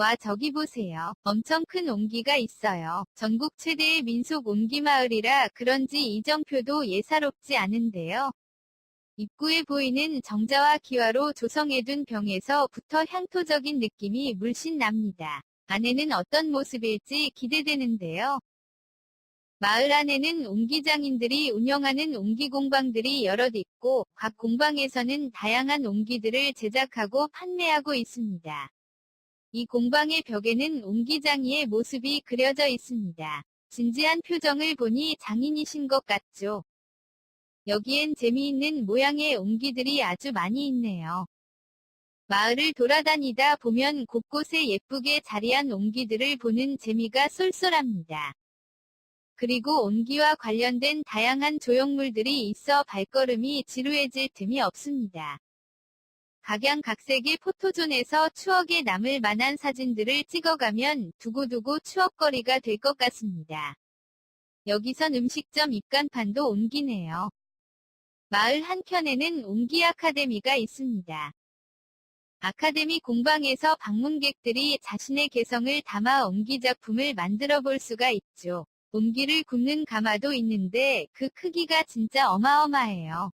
와 저기 보세요. 엄청 큰 옹기가 있어요. 전국 최대의 민속 옹기 마을이라 그런지 이정표도 예사롭지 않은데요. 입구에 보이는 정자와 기와로 조성해둔 병에서부터 향토적인 느낌이 물씬 납니다. 안에는 어떤 모습일지 기대되는데요. 마을 안에는 옹기장인들이 운영하는 옹기 공방들이 여럿 있고 각 공방에서는 다양한 옹기들을 제작하고 판매하고 있습니다. 이 공방의 벽에는 옹기장이의 모습이 그려져 있습니다. 진지한 표정을 보니 장인이신 것 같죠? 여기엔 재미있는 모양의 옹기들이 아주 많이 있네요. 마을을 돌아다니다 보면 곳곳에 예쁘게 자리한 옹기들을 보는 재미가 쏠쏠합니다. 그리고 옹기와 관련된 다양한 조형물들이 있어 발걸음이 지루해질 틈이 없습니다. 각양각색의 포토존에서 추억에 남을 만한 사진들을 찍어가면 두고두고 추억거리가 될 것 같습니다. 여기선 음식점 입간판도 옮기네요. 마을 한켠에는 옹기 아카데미가 있습니다. 아카데미 공방에서 방문객들이 자신의 개성을 담아 옹기 작품을 만들어 볼 수가 있죠. 옹기를 굽는 가마도 있는데 그 크기가 진짜 어마어마해요.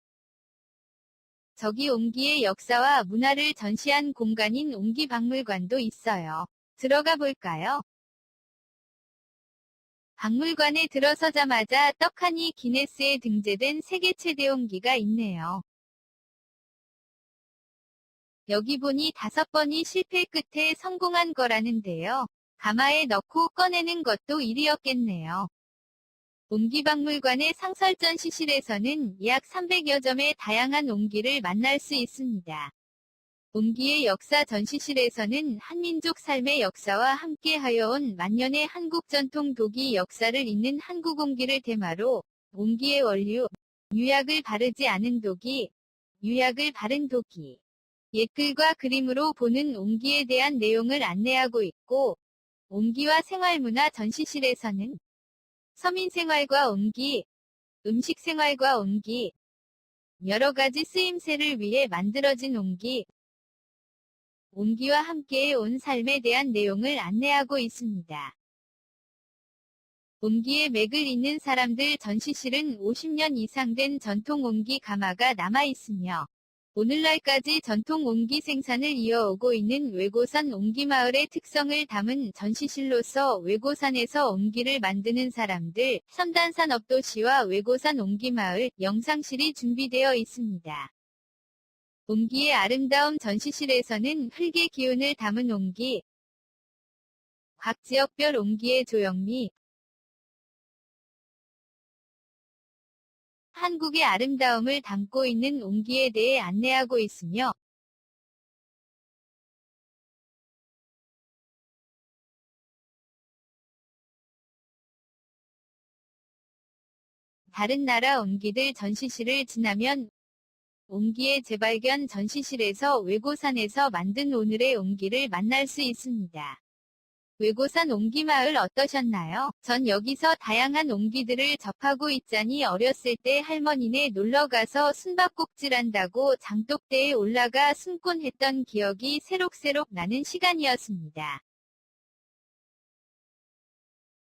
저기 옹기의 역사와 문화를 전시한 공간인 옹기 박물관도 있어요. 들어가 볼까요? 박물관에 들어서자마자 떡하니 기네스에 등재된 세계 최대 옹기가 있네요. 여기 보니 다섯 번이 실패 끝에 성공한 거라는데요. 가마에 넣고 꺼내는 것도 일이었겠네요. 옹기박물관의 상설전 시실에서는 약 300여 점의 다양한 옹기를 만날 수 있습니다. 옹기의 역사 전시실에서는 한민족 삶의 역사와 함께 하여 온 만년의 한국 전통 도기 역사를 잇는 한국 옹기를 테마로 옹기의 원류, 유약을 바르지 않은 도기, 유약을 바른 도기, 옛글과 그림으로 보는 옹기에 대한 내용을 안내하고 있고, 옹기와 생활문화 전시실에서는 서민생활과 옹기, 음식생활과 옹기, 여러 가지 쓰임새를 위해 만들어진 옹기, 옹기와 함께 온 삶에 대한 내용을 안내하고 있습니다. 옹기의 맥을 잇는 사람들 전시실은 50년 이상 된 전통 옹기 가마가 남아있으며, 오늘날까지 전통 옹기 생산을 이어오고 있는 외고산 옹기마을의 특성을 담은 전시실로서 외고산에서 옹기를 만드는 사람들, 첨단산업도시와 외고산 옹기마을 영상실이 준비되어 있습니다. 옹기의 아름다움 전시실에서는 흙의 기운을 담은 옹기, 각 지역별 옹기의 조형미, 한국의 아름다움을 담고 있는 옹기에 대해 안내하고 있으며 다른 나라 옹기들 전시실을 지나면 옹기의 재발견 전시실에서 외고산에서 만든 오늘의 옹기를 만날 수 있습니다. 외고산 옹기마을 어떠셨나요? 전 여기서 다양한 옹기들을 접하고 있자니 어렸을 때 할머니네 놀러가서 숨바꼭질한다고 장독대에 올라가 숨곤 했던 기억이 새록새록 나는 시간이었습니다.